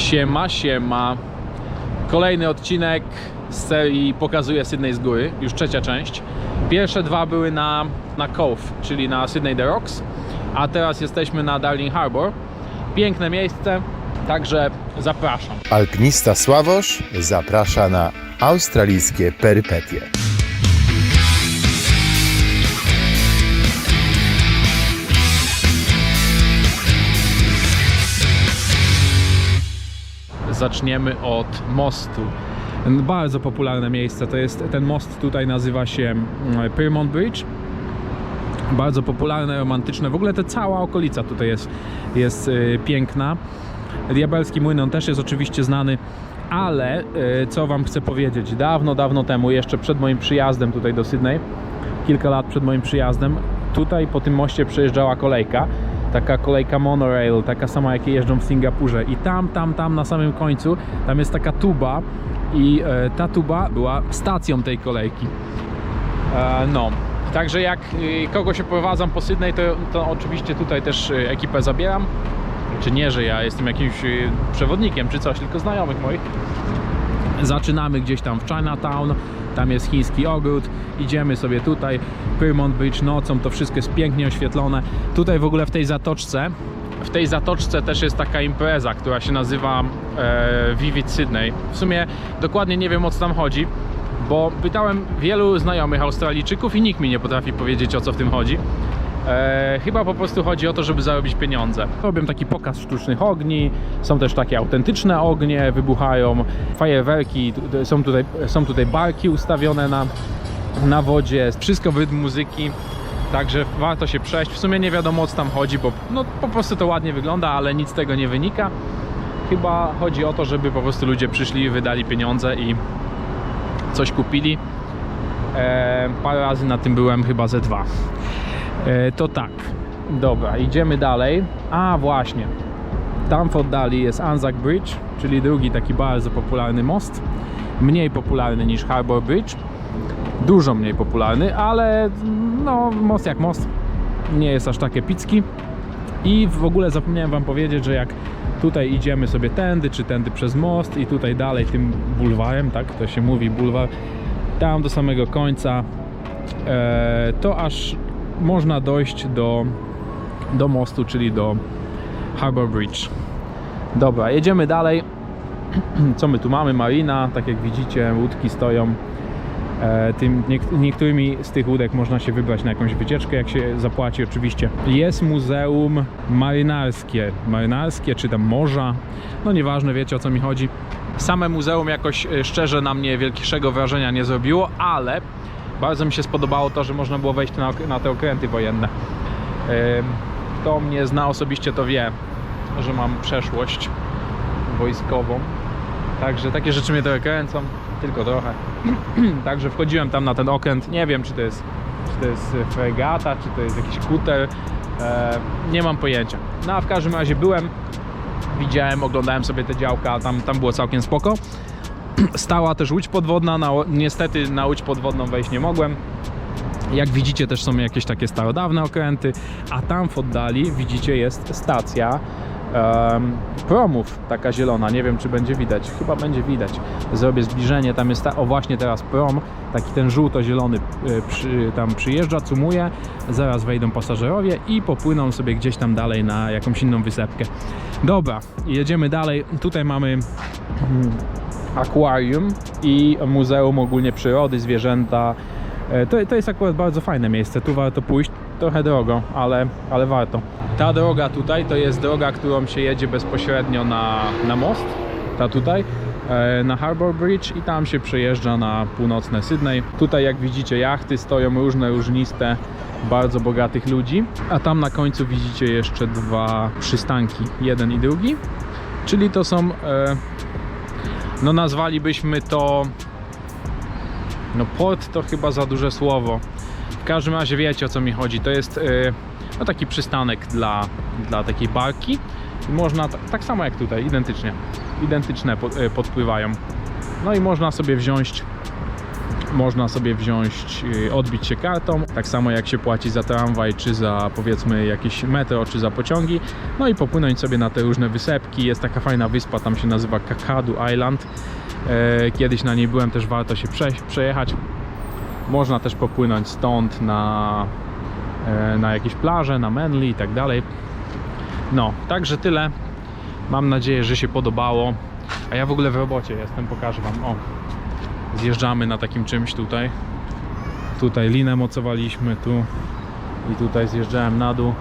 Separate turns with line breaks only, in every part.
Siema, siema. Kolejny odcinek z serii Pokazuję Sydney z góry, już trzecia część. Pierwsze dwa były na, na Cove, czyli na Sydney The Rocks, a teraz jesteśmy na Darling Harbour. Piękne miejsce, także zapraszam.
Alpinista Sławosz zaprasza na australijskie perypetie.
Zaczniemy od mostu. Bardzo popularne miejsce to jest ten most tutaj nazywa się Pyrmont Bridge. Bardzo popularne, romantyczne. W ogóle ta cała okolica tutaj jest, jest y, piękna. Diabelski Młyn on też jest oczywiście znany, ale y, co wam chcę powiedzieć, dawno, dawno temu, jeszcze przed moim przyjazdem tutaj do Sydney, kilka lat przed moim przyjazdem, tutaj po tym moście przejeżdżała kolejka, taka kolejka monorail, taka sama jakie jeżdżą w Singapurze i tam, tam, tam na samym końcu, tam jest taka tuba i e, ta tuba była stacją tej kolejki. E, no, także jak y, kogoś oprowadzam po Sydney, to, to oczywiście tutaj też y, ekipę zabieram. Czy nie, że ja jestem jakimś y, przewodnikiem czy coś, tylko znajomych moich. Zaczynamy gdzieś tam w Chinatown, tam jest chiński ogród, idziemy sobie tutaj, Pyrmont Bridge nocą, to wszystko jest pięknie oświetlone. Tutaj w ogóle w tej zatoczce, w tej zatoczce też jest taka impreza, która się nazywa e, Vivid Sydney. W sumie dokładnie nie wiem o co tam chodzi, bo pytałem wielu znajomych Australijczyków i nikt mi nie potrafi powiedzieć o co w tym chodzi. E, chyba po prostu chodzi o to, żeby zarobić pieniądze. Robią taki pokaz sztucznych ogni, są też takie autentyczne ognie, wybuchają fajerwerki, są tutaj, są tutaj barki ustawione na, na wodzie, wszystko w rytm muzyki. Także warto się przejść. W sumie nie wiadomo o co tam chodzi, bo no, po prostu to ładnie wygląda, ale nic z tego nie wynika. Chyba chodzi o to, żeby po prostu ludzie przyszli, wydali pieniądze i coś kupili. E, parę razy na tym byłem, chyba ze dwa. E, to tak. Dobra, idziemy dalej. A właśnie. Tam w oddali jest Anzac Bridge, czyli drugi taki bardzo popularny most. Mniej popularny niż Harbour Bridge. Dużo mniej popularny, ale no most jak most. Nie jest aż tak epicki. I w ogóle zapomniałem wam powiedzieć, że jak tutaj idziemy sobie tędy, czy tędy przez most i tutaj dalej tym bulwarem, tak to się mówi bulwar, tam do samego końca, e, to aż można dojść do, do mostu, czyli do Harbour Bridge. Dobra, jedziemy dalej. Co my tu mamy? Marina, tak jak widzicie, łódki stoją. E, Tym, niek- niektórymi z tych łódek można się wybrać na jakąś wycieczkę, jak się zapłaci oczywiście. Jest muzeum marynarskie, marynarskie czy tam morza, no nieważne, wiecie o co mi chodzi. Same muzeum jakoś e, szczerze na mnie wielkiego wrażenia nie zrobiło, ale bardzo mi się spodobało to, że można było wejść na, na te okręty wojenne. Kto mnie zna osobiście, to wie, że mam przeszłość wojskową. Także takie rzeczy mnie trochę kręcą, tylko trochę. Także wchodziłem tam na ten okręt. Nie wiem, czy to jest, czy to jest fregata, czy to jest jakiś kuter. Nie mam pojęcia. No a w każdym razie byłem, widziałem, oglądałem sobie te działka, tam, tam było całkiem spoko. Stała też łódź podwodna, na, niestety na łódź podwodną wejść nie mogłem. Jak widzicie też są jakieś takie starodawne okręty, a tam w oddali widzicie jest stacja em, promów, taka zielona, nie wiem czy będzie widać, chyba będzie widać. Zrobię zbliżenie, tam jest, ta, o właśnie teraz prom, taki ten żółto-zielony y, przy, tam przyjeżdża, cumuje, zaraz wejdą pasażerowie i popłyną sobie gdzieś tam dalej na jakąś inną wysepkę. Dobra, jedziemy dalej, tutaj mamy mm, akwarium i muzeum ogólnie przyrody, zwierzęta. E, To, to jest akurat bardzo fajne miejsce, tu warto pójść, trochę drogo, ale, ale warto. Ta droga tutaj to jest droga, którą się jedzie bezpośrednio na, na most, ta tutaj, e, na Harbour Bridge i tam się przejeżdża na północne Sydney. Tutaj jak widzicie jachty stoją różne, różniste, bardzo bogatych ludzi, a tam na końcu widzicie jeszcze dwa przystanki, jeden i drugi, czyli to są e, no nazwalibyśmy to no port to chyba za duże słowo. W każdym razie wiecie o co mi chodzi. To jest yy, no taki przystanek dla, dla takiej barki. Można tak samo jak tutaj identycznie identyczne yy, podpływają. No i można sobie wziąć można sobie wziąć, y, odbić się kartą, tak samo jak się płaci za tramwaj, czy za powiedzmy jakieś metro, czy za pociągi, no i popłynąć sobie na te różne wysepki. Jest taka fajna wyspa, tam się nazywa Kakadu Island. E, Kiedyś na niej byłem, też warto się prze, przejechać. Można też popłynąć stąd na, e, na jakieś plaże, na Manly i tak dalej. No, także tyle. Mam nadzieję, że się podobało. A ja w ogóle w robocie jestem, pokażę Wam. O, zjeżdżamy na takim czymś tutaj. Tutaj linę mocowaliśmy, tu i tutaj zjeżdżałem na dół.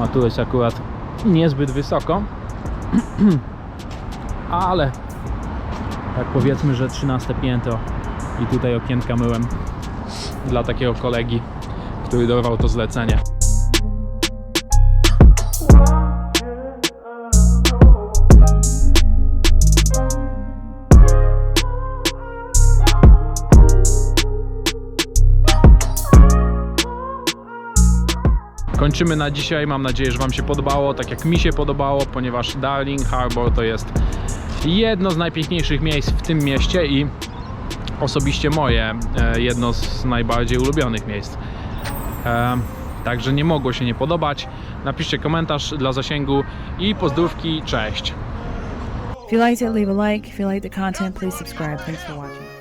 A tu jest akurat niezbyt wysoko. Ale tak powiedzmy, że 13 piętro i tutaj okienka myłem dla takiego kolegi, który dorwał to zlecenie. Kończymy na dzisiaj. Mam nadzieję, że Wam się podobało, tak jak mi się podobało, ponieważ Darling Harbour to jest jedno z najpiękniejszych miejsc w tym mieście i osobiście moje e, jedno z najbardziej ulubionych miejsc. E, Także nie mogło się nie podobać. Napiszcie komentarz dla zasięgu i pozdrówki. Cześć!
If you liked it, leave a like. If you the content, please subscribe. Thanks for watching.